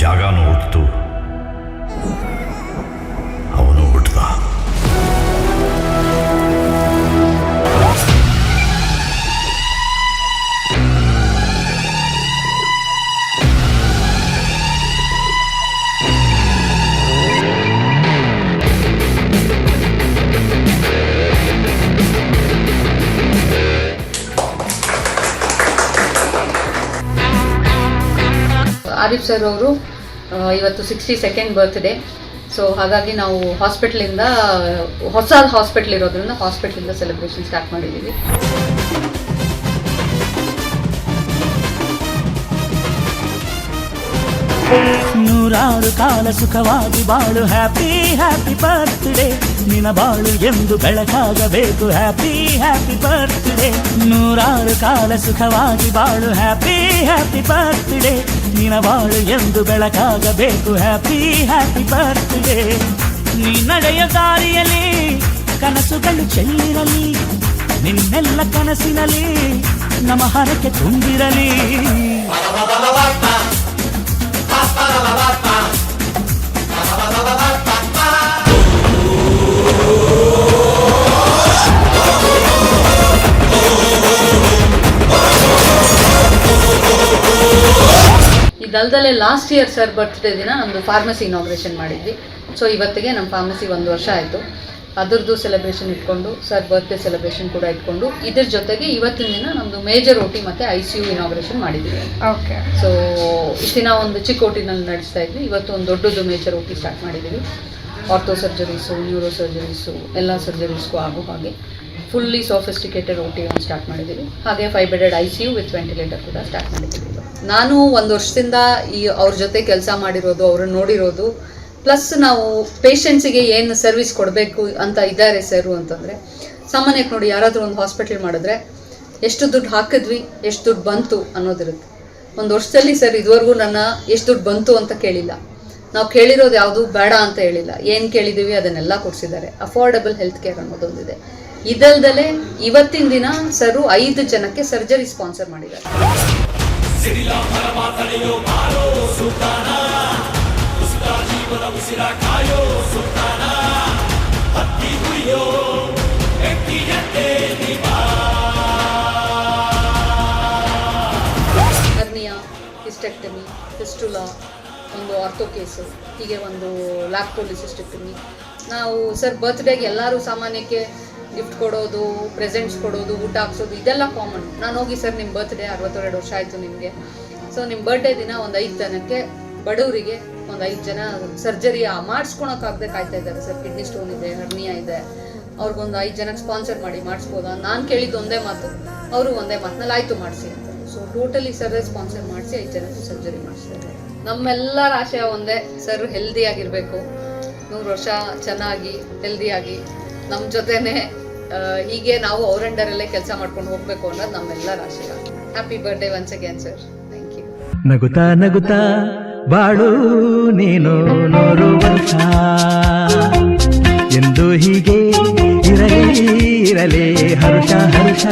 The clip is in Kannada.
জাগানো উঠত। ಆರಿಫ್ ಸರ್ ಅವರು ಇವತ್ತು ಸಿಕ್ಸ್ಟಿ ಸೆಕೆಂಡ್ ಬರ್ತ್ಡೇ ಸೊ ಹಾಗಾಗಿ ನಾವು ಹಾಸ್ಪಿಟ್ಲಿಂದ ಹೊಸ ಹಾಸ್ಪಿಟ್ಲ್ ಇರೋದ್ರಿಂದ ಹಾಸ್ಪಿಟ್ಲಿಂದ ಸೆಲೆಬ್ರೇಷನ್ ಸ್ಟಾರ್ಟ್ ಮಾಡಿದ್ದೀವಿ. ನೂರಾರು ಕಾಲ ಸುಖವಾಗಿ ಬಾಳು ಹ್ಯಾಪಿ ಹ್ಯಾಪಿ ಬರ್ತ್ಡೇ ನಿನ ಬಾಳು ಎಂದು ಬೆಳಕಾಗಬೇಕು ಹ್ಯಾಪಿ ಹ್ಯಾಪಿ ಬರ್ತ್ಡೇ ನೂರಾರು ಕಾಲ ಸುಖವಾಗಿ ಬಾಳು ಹ್ಯಾಪಿ ಹ್ಯಾಪಿ ಬರ್ತ್ಡೇ ನಿನ ಬಾಳು ಎಂದು ಬೆಳಕಾಗಬೇಕು. ಹ್ಯಾಪಿ ಹ್ಯಾಪಿ ಬರ್ತ್ಡೇ ನೀ ನಡೆಯ ದಾರಿಯಲ್ಲಿ ಕನಸುಗಳು ಚೆಲ್ಲಿರಲಿ. ನಿನ್ನೆಲ್ಲ ಕನಸಿನಲ್ಲಿ ನಮ್ಮ ಹರಕೆ ತುಂಬಿರಲಿ. ಇದಲ್ದಲ್ಲೇ ಲಾಸ್ಟ್ ಇಯರ್ ಸರ್ ಬರ್ತ್ಡೇ ದಿನ ನಮ್ಮದು ಫಾರ್ಮಸಿ ಇನಾಗ್ರೇಷನ್ ಮಾಡಿದ್ವಿ. ಸೊ ಇವತ್ತಿಗೆ ನಮ್ಮ ಫಾರ್ಮಸಿ ಒಂದು ವರ್ಷ ಆಯಿತು. ಅದರದ್ದು ಸೆಲೆಬ್ರೇಷನ್ ಇಟ್ಕೊಂಡು ಸರ್ ಬರ್ತ್ಡೇ ಸೆಲೆಬ್ರೇಷನ್ ಕೂಡ ಇಟ್ಕೊಂಡು ಇದ್ರ ಜೊತೆಗೆ ಇವತ್ತಿನ ದಿನ ನಮ್ಮದು ಮೇಜರ್ ಓಟಿ ಮತ್ತು ಐ ಸಿ ಯು ಇನಾಗ್ರೇಷನ್ ಮಾಡಿದ್ವಿ. ಓಕೆ ಸೊ ಇಷ್ಟು ದಿನ ಒಂದು ಚಿಕ್ಕ ಓಟಿನಲ್ಲಿ ನಡೆಸ್ತಾ ಇದ್ವಿ. ಇವತ್ತು ಒಂದು ದೊಡ್ಡದು ಮೇಜರ್ ಓಟಿ ಸ್ಟಾರ್ಟ್ ಮಾಡಿದ್ದೀವಿ. ಆರ್ಥೋ ಸರ್ಜರೀಸು ನ್ಯೂರೋ ಸರ್ಜರೀಸು ಎಲ್ಲ ಸರ್ಜರೀಸ್ಗೂ ಆಗೋ ಹಾಗೆ. ಫುಲ್ಲಿ ಸೋಫಿಸ್ಟಿಕೇಟೆಡ್ ಓ ಟಿ ಒಂದು ಸ್ಟಾರ್ಟ್ ಮಾಡಿದ್ದೀವಿ. ಹಾಗೆ five bedded I C U with ventilator ಕೂಡ ಸ್ಟಾರ್ಟ್ ಮಾಡಿದ್ದೀವಿ. ನಾನು ಒಂದು ವರ್ಷದಿಂದ ಈ ಅವ್ರ ಜೊತೆ ಕೆಲಸ ಮಾಡಿರೋದು, ಅವ್ರನ್ನ ನೋಡಿರೋದು ಪ್ಲಸ್ ನಾವು ಪೇಷಂಟ್ಸಿಗೆ ಏನು ಸರ್ವಿಸ್ ಕೊಡಬೇಕು ಅಂತ ಇದ್ದಾರೆ ಸರ್ ಅಂತಂದರೆ, ಸಾಮಾನ್ಯಕ್ಕೆ ನೋಡಿ ಯಾರಾದರೂ ಒಂದು ಹಾಸ್ಪಿಟ್ಲ್ ಮಾಡಿದ್ರೆ, ಎಷ್ಟು ದುಡ್ಡು ಹಾಕಿದ್ವಿ, ಎಷ್ಟು ದುಡ್ಡು ಬಂತು ಅನ್ನೋದಿರುತ್ತೆ. ಒಂದು ವರ್ಷದಲ್ಲಿ ಸರ್ ಇದುವರೆಗೂ ನನ್ನ ಎಷ್ಟು ದುಡ್ಡು ಬಂತು ಅಂತ ಕೇಳಿಲ್ಲ. ನಾವು ಕೇಳಿರೋದು ಯಾವುದು ಬೇಡ ಅಂತ ಹೇಳಿಲ್ಲ. ಏನು ಕೇಳಿದ್ದೀವಿ ಅದನ್ನೆಲ್ಲ ಕೊಡಿಸಿದ್ದಾರೆ. ಅಫೋರ್ಡಬಲ್ ಹೆಲ್ತ್ ಕೇರ್ ಅನ್ನೋದೊಂದಿದೆ. ಇದಲ್ದಲೆ ಇವತ್ತಿನ ದಿನ ಸರ್ ಐದು ಜನಕ್ಕೆ ಸರ್ಜರಿ ಸ್ಪಾನ್ಸರ್ ಮಾಡಿದ್ದಾರೆ. ಹರ್ನಿಯಾ ಹಿಸ್ಟೆಕ್ಟಮಿ ಫಿಸ್ಟುಲಾ ಒಂದು ಆರ್ಥೋ ಕೇಸು ಹೀಗೆ ಒಂದು ಲ್ಯಾಪ್ಟೋಲಿಸಿಸ್ಟೆಕ್ಟಮಿ ನಾವು ಸರ್ ಬರ್ತ್ಡೇಗೆ ಎಲ್ಲರೂ ಸಾಮಾನ್ಯಕ್ಕೆ ಗಿಫ್ಟ್ ಕೊಡೋದು ಪ್ರೆಸೆಂಟ್ಸ್ ಕೊಡೋದು, ಊಟ ಹಾಕ್ಸೋದು, ಇದೆಲ್ಲ ಕಾಮನ್ ನಾನು ಹೋಗಿ ಸರ್ ನಿಮ್ಮ ಬರ್ತ್ಡೇ ಅರವತ್ತೆರಡು ವರ್ಷ ಆಯಿತು ನಿಮಗೆ. ಸೊ ನಿಮ್ಮ ಬರ್ಡೇ ದಿನ ಒಂದು ಐದು ಜನಕ್ಕೆ ಬಡವರಿಗೆ ಒಂದು ಐದು ಜನ ಸರ್ಜರಿ ಮಾಡಿಸ್ಕೊಳಕ್ಕಾಗದೆ ಕಾಯ್ತಾ ಇದ್ದಾರೆ ಸರ್. ಕಿಡ್ನಿ ಸ್ಟೋನ್ ಇದೆ ಹರ್ನಿಯಾ ಇದೆ. ಅವ್ರಿಗೊಂದು ಐದು ಜನಕ್ಕೆ ಸ್ಪಾನ್ಸರ್ ಮಾಡಿ ಮಾಡಿಸ್ಬೋದಾ? ನಾನು ಕೇಳಿದ್ದು ಒಂದೇ ಮಾತು. ಅವರು ಒಂದೇ ಮಾತಿನಲ್ಲಿ ಆಯಿತು, ಮಾಡಿಸಿ ಅಂತ. ಸೊ ಟೋಟಲಿ ಸರ್ ಸ್ಪಾನ್ಸರ್ ಮಾಡಿಸಿ ಐದು ಜನಕ್ಕೆ ಸರ್ಜರಿ ಮಾಡಿಸ್ತಾರೆ ನಮ್ಮೆಲ್ಲರ ಆಶಯ ಒಂದೇ. ಸರ್ ಹೆಲ್ದಿಯಾಗಿರಬೇಕು ನೂರು ವರ್ಷ ಚೆನ್ನಾಗಿ ಹೆಲ್ದಿಯಾಗಿ ನಮ್ಮ ಜೊತೆನೆ ಹೀಗೆ ನಾವು ಅವ್ರ ಅಂಡರಲ್ಲೇ ಕೆಲಸ ಮಾಡ್ಕೊಂಡು ಹೋಗ್ಬೇಕು ಅನ್ನೋದು ನಮ್ಮೆಲ್ಲರ ಆಶಯ happy birthday once again sir thank you ನಗುತ್ತಾ ನಗುತ್ತಾ ಬಾಳು ನೀನು ವರ್ಷ ಎಂದು ಹೀಗೆ ಇರಲಿ ಇರಲಿ ಹರುಷ ಹರುಷ.